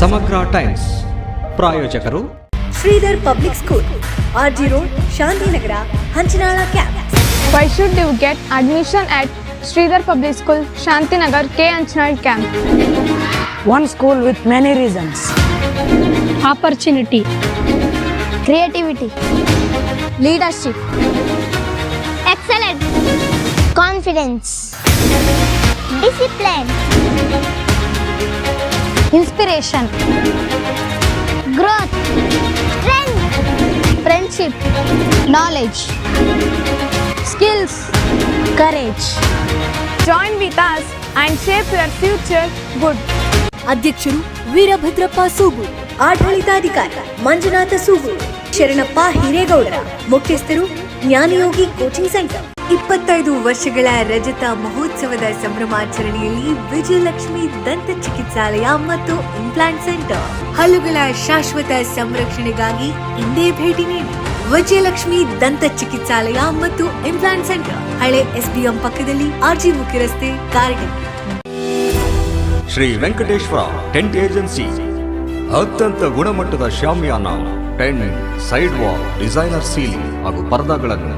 ಸಮಗ್ರ ಟೈಮ್ಸ್ ಪ್ರಾಯೋಜಕರು Shridhar public school RG road Shantinagar Hanchanal camp Why should you get admission at Sridhar Public School, Shantinagar, K. Anchanal Camp? one school with many reasons. Opportunity, creativity, leadership, excellence, confidence, discipline, inspiration, growth, strength, friendship, knowledge, skills, courage. join with us and shape your future good. ಅಧ್ಯಕ್ಷರು ವೀರಭದ್ರಪ್ಪ ಸೂಗು ಆಡಳಿತಾಧಿಕಾರಿ ಮಂಜುನಾಥ ಸೂಗು ಶರಣಪ್ಪ ಹಿರೇಗೌಡರ ಮುಖ್ಯಸ್ಥರು ಜ್ಞಾನಯೋಗಿ coaching centre ಇಪ್ಪತ್ತೈದು ವರ್ಷಗಳ ರಜತ ಮಹೋತ್ಸವದ ಸಂಭ್ರಮಾಚರಣೆಯಲ್ಲಿ ವಿಜಯಲಕ್ಷ್ಮಿ ದಂತ ಚಿಕಿತ್ಸಾಲಯ ಮತ್ತು implant centre ಹಲ್ಲುಗಳ ಶಾಶ್ವತ ಸಂರಕ್ಷಣೆಗಾಗಿ ಇಂದೇ ಭೇಟಿ ನೀಡಿ. ವಿಜಯಲಕ್ಷ್ಮಿ ದಂತ ಚಿಕಿತ್ಸಾಲಯ ಮತ್ತು ಇಂಪ್ಲಾಂಟ್ ಸೆಂಟರ್ ಹಳೆ ಎಸ್ಬಿಎಂ ಪಕ್ಕದಲ್ಲಿ ಆರ್ಜಿ ಮುಖ್ಯ ರಸ್ತೆ ಕಾರ್ಡಿಂಗ್ ಶ್ರೀ ವೆಂಕಟೇಶ್ವರ ಟೆಂಟ್ ಏಜೆನ್ಸಿ ಅತ್ಯಂತ ಗುಣಮಟ್ಟದ shamiana tent side wall designer ceiling ಹಾಗೂ ಪರದಾಗಳನ್ನು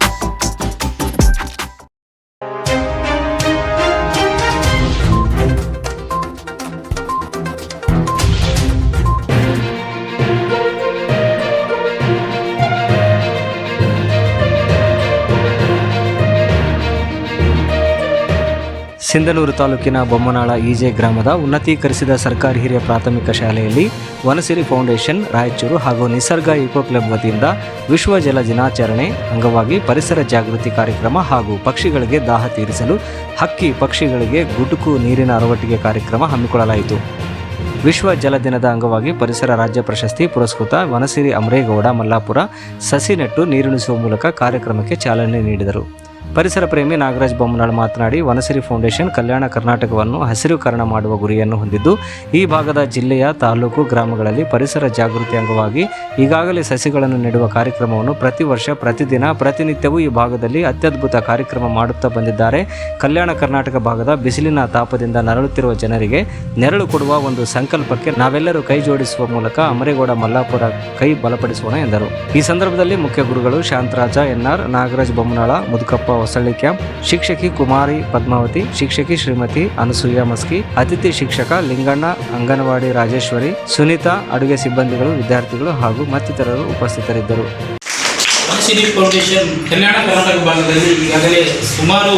ಸಿಂಧನೂರು ತಾಲೂಕಿನ ಬೊಮ್ಮನಾಳ ಈಜೆ ಗ್ರಾಮದ ಉನ್ನತೀಕರಿಸಿದ ಸರ್ಕಾರಿ ಹಿರಿಯ ಪ್ರಾಥಮಿಕ ಶಾಲೆಯಲ್ಲಿ ವನಸಿರಿ ಫೌಂಡೇಶನ್, ರಾಯಚೂರು ಹಾಗೂ ನಿಸರ್ಗ ಇಕೋ ಕ್ಲಬ್ ವತಿಯಿಂದ ವಿಶ್ವ ಜಲ ದಿನಾಚರಣೆ ಅಂಗವಾಗಿ ಪರಿಸರ ಜಾಗೃತಿ ಕಾರ್ಯಕ್ರಮ ಹಾಗೂ ಪಕ್ಷಿಗಳಿಗೆ ದಾಹ ತೀರಿಸಲು ಹಕ್ಕಿ ಪಕ್ಷಿಗಳಿಗೆ ಗುಟುಕು ನೀರಿನ ಅರವಟ್ಟಿಗೆ ಕಾರ್ಯಕ್ರಮ ಹಮ್ಮಿಕೊಳ್ಳಲಾಯಿತು. ವಿಶ್ವ ಜಲ ದಿನದ ಅಂಗವಾಗಿ ಪರಿಸರ ರಾಜ್ಯ ಪ್ರಶಸ್ತಿ ಪುರಸ್ಕೃತ ವನಸಿರಿ ಅಮರೇಗೌಡ ಮಲ್ಲಾಪುರ ಸಸಿ ನೆಟ್ಟು ನೀರುಣಿಸುವ ಮೂಲಕ ಕಾರ್ಯಕ್ರಮಕ್ಕೆ ಚಾಲನೆ ನೀಡಿದರು. ಪರಿಸರ ಪ್ರೇಮಿ ನಾಗರಾಜ್ ಬೊಮ್ಮನಾಳ್ ಮಾತನಾಡಿ, ವನಸಿರಿ ಫೌಂಡೇಶನ್ ಕಲ್ಯಾಣ ಕರ್ನಾಟಕವನ್ನು ಹಸಿರುಕರಣ ಮಾಡುವ ಗುರಿಯನ್ನು ಹೊಂದಿದ್ದು, ಈ ಭಾಗದ ಜಿಲ್ಲೆಯ ತಾಲೂಕು ಗ್ರಾಮಗಳಲ್ಲಿ ಪರಿಸರ ಜಾಗೃತಿ ಅಂಗವಾಗಿ ಈಗಾಗಲೇ ಸಸಿಗಳನ್ನು ನೆಡುವ ಕಾರ್ಯಕ್ರಮವನ್ನು ಪ್ರತಿ ವರ್ಷ, ಪ್ರತಿದಿನ, ಪ್ರತಿನಿತ್ಯವೂ ಈ ಭಾಗದಲ್ಲಿ ಅತ್ಯದ್ಭುತ ಕಾರ್ಯಕ್ರಮ ಮಾಡುತ್ತಾ ಬಂದಿದ್ದಾರೆ. ಕಲ್ಯಾಣ ಕರ್ನಾಟಕ ಭಾಗದ ಬಿಸಿಲಿನ ತಾಪದಿಂದ ನರಳುತ್ತಿರುವ ಜನರಿಗೆ ನೆರಳು ಕೊಡುವ ಒಂದು ಸಂಕಲ್ಪಕ್ಕೆ ನಾವೆಲ್ಲರೂ ಕೈ ಜೋಡಿಸುವ ಮೂಲಕ ಅಮರೇಗೌಡ ಮಲ್ಲಾಪುರ ಕೈ ಬಲಪಡಿಸೋಣ ಎಂದರು. ಈ ಸಂದರ್ಭದಲ್ಲಿ ಮುಖ್ಯ ಗುರುಗಳು Shantaraja N R Nagaraj Bommanal Mudukappa Hosalli camp ಶಿಕ್ಷಕಿ ಕುಮಾರಿ ಪದ್ಮಾವತಿ, ಶಿಕ್ಷಕಿ ಶ್ರೀಮತಿ ಅನಸೂಯ ಮಸ್ಕಿ, ಅತಿಥಿ ಶಿಕ್ಷಕ ಲಿಂಗಣ್ಣ, ಅಂಗನವಾಡಿ ರಾಜೇಶ್ವರಿ, ಸುನೀತಾ, ಅಡುಗೆ ಸಿಬ್ಬಂದಿಗಳು, ವಿದ್ಯಾರ್ಥಿಗಳು ಹಾಗೂ ಮತ್ತಿತರರು ಉಪಸ್ಥಿತರಿದ್ದರು. ಫೌಂಡೇಶನ್ ಕಲ್ಯಾಣ ಕರ್ನಾಟಕ ಭಾಗದಲ್ಲಿ ಈಗಾಗಲೇ ಸುಮಾರು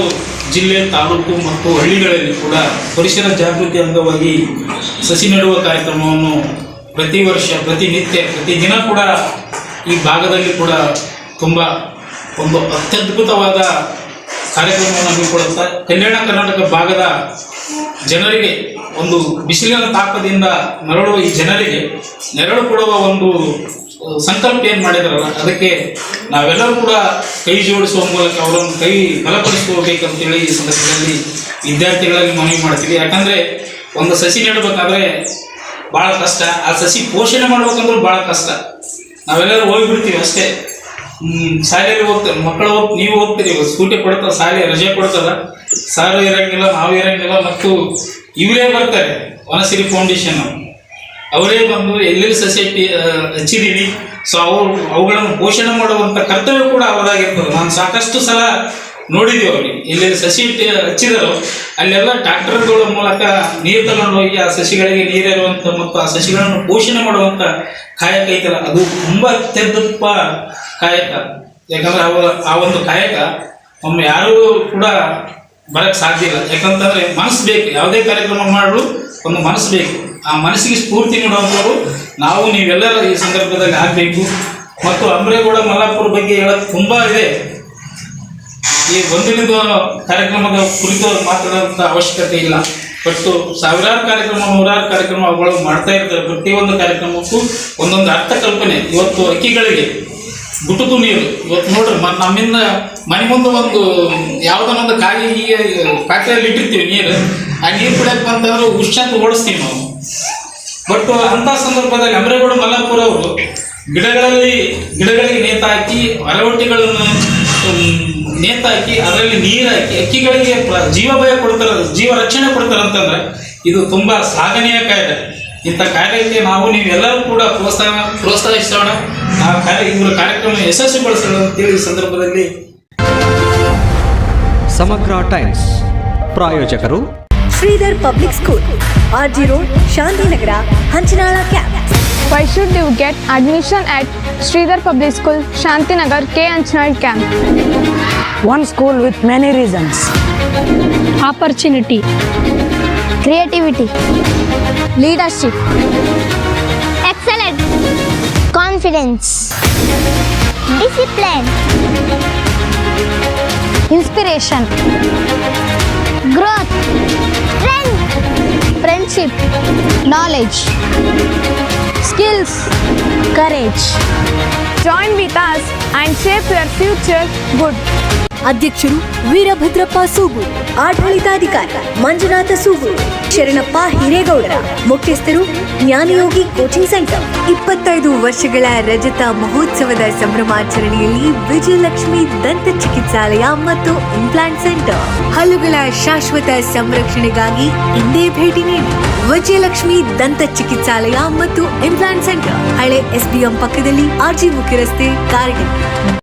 ಜಿಲ್ಲೆ, ತಾಲೂಕು ಮತ್ತು ಹಳ್ಳಿಗಳಲ್ಲಿ ಕೂಡ ಪರಿಸರ ಜಾಗೃತಿ ಅಂಗವಾಗಿ ಸಸಿ ನೆಡುವ ಕಾರ್ಯಕ್ರಮವನ್ನು ಪ್ರತಿ ವರ್ಷ ಪ್ರತಿನಿತ್ಯ ಪ್ರತಿದಿನ ಕೂಡ ಈ ಭಾಗದಲ್ಲಿ ಕೂಡ ತುಂಬ ಒಂದು ಅತ್ಯದ್ಭುತವಾದ ಕಾರ್ಯಕ್ರಮವನ್ನು ಹಮ್ಮಿಕೊಳ್ಳುತ್ತಾ ಕಲ್ಯಾಣ ಕರ್ನಾಟಕ ಭಾಗದ ಜನರಿಗೆ ಒಂದು ಬಿಸಿಲಿನ ತಾಪದಿಂದ ನರಳುವ ಈ ಜನರಿಗೆ ನೆರಳು ಕೊಡುವ ಒಂದು ಸಂಕಲ್ಪ ಏನು ಮಾಡಿದಾರಲ್ಲ, ಅದಕ್ಕೆ ನಾವೆಲ್ಲರೂ ಕೂಡ ಕೈ ಜೋಡಿಸುವ ಮೂಲಕ ಅವರನ್ನು ಕೈ ಬಲಪಡಿಸ್ಕೋಬೇಕಂತೇಳಿ ಈ ಸಂದರ್ಭದಲ್ಲಿ ವಿದ್ಯಾರ್ಥಿಗಳಲ್ಲಿ ಮನವಿ ಮಾಡ್ತೀವಿ. ಯಾಕಂದರೆ ಒಂದು ಸಸಿ ನೆಡಬೇಕಾದ್ರೆ ಭಾಳ ಕಷ್ಟ. ಆ ಸಸಿ ಪೋಷಣೆ ಮಾಡ್ಬೇಕಂದ್ರೂ ಭಾಳ ಕಷ್ಟ. ನಾವೆಲ್ಲರೂ ಹೋಗ್ಬಿಡ್ತೀವಿ ಅಷ್ಟೇ. ಶಾಲೆಯಲ್ಲಿ ಹೋಗ್ತಾರೆ ಮಕ್ಕಳು ಹೋಗ್ತಾ ನೀವು ಹೋಗ್ತೀರಿ ಸ್ಕೂಟಿ ಕೊಡ್ತಾರೆ ಶಾಲೆ ರಜೆ ಕೊಡ್ತಾರ. ಸಾರು ಇರಂಗಿಲ್ಲ, ನಾವು ಇರಂಗಿಲ್ಲ, ಮತ್ತು ಇವರೇ ಬರ್ತಾರೆ, ವನಸಿರಿ ಫೌಂಡೇಶನ್. ಅವರೇ ಬಂದು ಎಲ್ಲೆಲ್ಲಿ ಸೊಸೈಟಿ ಹಚ್ಚಿದೀವಿ ಸೊ ಅವರು ಅವುಗಳನ್ನು ಪೋಷಣೆ ಮಾಡುವಂಥ ಕರ್ತವ್ಯ ಕೂಡ ಅವರಾಗಿರ್ತದೆ. ನಾನು ಸಾಕಷ್ಟು ಸಲ ನೋಡಿದ್ದೀವಿ ಅವ್ರಿಗೆ. ಎಲ್ಲೆಲ್ಲಿ ಸಸಿ ಹಚ್ಚಿದರೋ, ಅಲ್ಲೆಲ್ಲ ಡಾಕ್ಟರ್ಗಳ ಮೂಲಕ ನೀರು ತಗೊಂಡು ಹೋಗಿ ಆ ಸಸಿಗಳಿಗೆ ನೀರಿರುವಂಥ ಮತ್ತು ಆ ಸಸಿಗಳನ್ನು ಪೋಷಣೆ ಮಾಡುವಂಥ ಕಾಯಕ ಅದು ತುಂಬ ಅತ್ಯದ್ಭುತ ಕಾಯಕ. ಯಾಕಂದ್ರೆ ಅವರ ಆ ಒಂದು ಕಾಯಕ ಒಮ್ಮೆ ಯಾರೂ ಕೂಡ ಬರಕ್ಕೆ ಸಾಧ್ಯ ಇಲ್ಲ. ಯಾಕಂತಂದ್ರೆ ಮನಸ್ಸು ಬೇಕು. ಯಾವುದೇ ಕಾರ್ಯಕ್ರಮ ಮಾಡಲು ಒಂದು ಮನಸ್ಸು ಬೇಕು. ಆ ಮನಸ್ಸಿಗೆ ಸ್ಫೂರ್ತಿ ನೀಡುವಂಥವ್ರು ನಾವು, ನೀವೆಲ್ಲರ ಈ ಸಂದರ್ಭದಲ್ಲಿ ಆಗಬೇಕು. ಮತ್ತು ಅಂಬ್ರೇಗೌಡ ಮಲ್ಲಾಪುರ ಬಗ್ಗೆ ಹೇಳೋದು ತುಂಬ ಇದೆ. ಈ ಒಂದಿನದ ಕಾರ್ಯಕ್ರಮದ ಕುರಿತು ಮಾತಾಡುವಂಥ ಅವಶ್ಯಕತೆ ಇಲ್ಲ. ಬಟ್ ಸಾವಿರಾರು ಕಾರ್ಯಕ್ರಮ, ನೂರಾರು ಕಾರ್ಯಕ್ರಮ ಅವುಗಳು ಮಾಡ್ತಾ ಇರ್ತಾರೆ. ಪ್ರತಿಯೊಂದು ಕಾರ್ಯಕ್ರಮಕ್ಕೂ ಒಂದೊಂದು ಅರ್ಥ ಕಲ್ಪನೆ. ಇವತ್ತು ಅಕ್ಕಿಗಳಿಗೆ ಗುಟುಕು ನೀರು. ಇವತ್ತು ನೋಡ್ರಿ, ಮ ನಮ್ಮಿಂದ ಮನೆ ಮುಂದೆ ಒಂದು, ಯಾವುದೋ ಒಂದು ಕಾಯಿ ಹೀಗೆ ಪಾತ್ರೆಯಲ್ಲಿ ಇಟ್ಟಿರ್ತೀವಿ ನೀರು. ಆ ನೀರು ಕುಡಿಯಕ್ಕೆ ಬಂತಂದ್ರೆ ಉಷ್ಣಂತ ಓಡಿಸ್ತೀವಿ ನಾವು. ಬಟ್ ಅಂಥ ಸಂದರ್ಭದಲ್ಲಿ ಅಮರೇಗೌಡ ಮಲ್ಲಾಪುರ ಅವರು ಗಿಡಗಳಲ್ಲಿ, ಗಿಡಗಳಿಗೆ ನೇತಾಕಿ ಹೊರವಟ್ಟಿಗಳನ್ನು ನೇತಾಕಿ ಅದರಲ್ಲಿ ನೀರು ಹಾಕಿ, ಅಕ್ಕಿಗಳಿಗೆ ಜೀವ ಭಯ ಕೊಡ್ತಾರೆ, ಜೀವ ರಕ್ಷಣೆ ಕೊಡ್ತಾರೆ ಅಂತಂದ್ರೆ ಇದು ತುಂಬ ಸಾಧನೀಯ ಕಾಯ್ದೆ. ಇಂಥ ಕಾಯ್ದೆಗೆ ನಾವು ನೀವೆಲ್ಲರೂ ಕೂಡ ಪ್ರೋತ್ಸಾಹ, ಪ್ರೋತ್ಸಾಹಿಸೋಣ. ಆ ಕಾರ್ಯ ಇವರ ಕಾರ್ಯಕ್ರಮ ಯಶಸ್ವಿಗೊಳಿಸೋಣ ಅಂತೇಳಿ ಈ ಸಂದರ್ಭದಲ್ಲಿ ಸಮಗ್ರ ಟೈಮ್ಸ್ ಪ್ರಾಯೋಜಕರು Shridhar public school RG road Shantinagar Hanchanal camp Why should you get admission at Sridhar Public School, Shantinagar, K. Anchal Camp? One school with many reasons. Opportunity. Creativity. Leadership. Confidence. Discipline. Inspiration. Growth. Strength. Friendship. Knowledge. Skills. Courage. Join with us and shape your future good. ಅಧ್ಯಕ್ಷರು ವೀರಭದ್ರಪ್ಪ ಸೂಗೂರು ಆಡಳಿತಾಧಿಕಾರಿ ಮಂಜುನಾಥ ಸೂಗೂರು ಶರಣಪ್ಪ ಹಿರೇಗೌಡರ, ಮುಖ್ಯಸ್ಥರು ಜ್ಞಾನಯೋಗಿ coaching centre. ಇಪ್ಪತ್ತೈದು ವರ್ಷಗಳ ರಜತ ಮಹೋತ್ಸವದ ಸಂಭ್ರಮಾಚರಣೆಯಲ್ಲಿ ವಿಜಯಲಕ್ಷ್ಮಿ ದಂತ ಚಿಕಿತ್ಸಾಲಯ ಮತ್ತು implant centre ಹಲ್ಲುಗಳ ಶಾಶ್ವತ ಸಂರಕ್ಷಣೆಗಾಗಿ ಇಂದೇ ಭೇಟಿ ನೀಡಿ. ವಿಜಯಲಕ್ಷ್ಮಿ ದಂತ ಚಿಕಿತ್ಸಾಲಯ ಮತ್ತು ಇಂಪ್ಲಾಂಟ್ ಸೆಂಟರ್ ಹಳೆ ಎಸ್ಬಿಎಂ ಪಕ್ಕದಲ್ಲಿ ಆರ್ಜಿ ಮುಖ್ಯ ರಸ್ತೆ ಕಾರಟಗಿ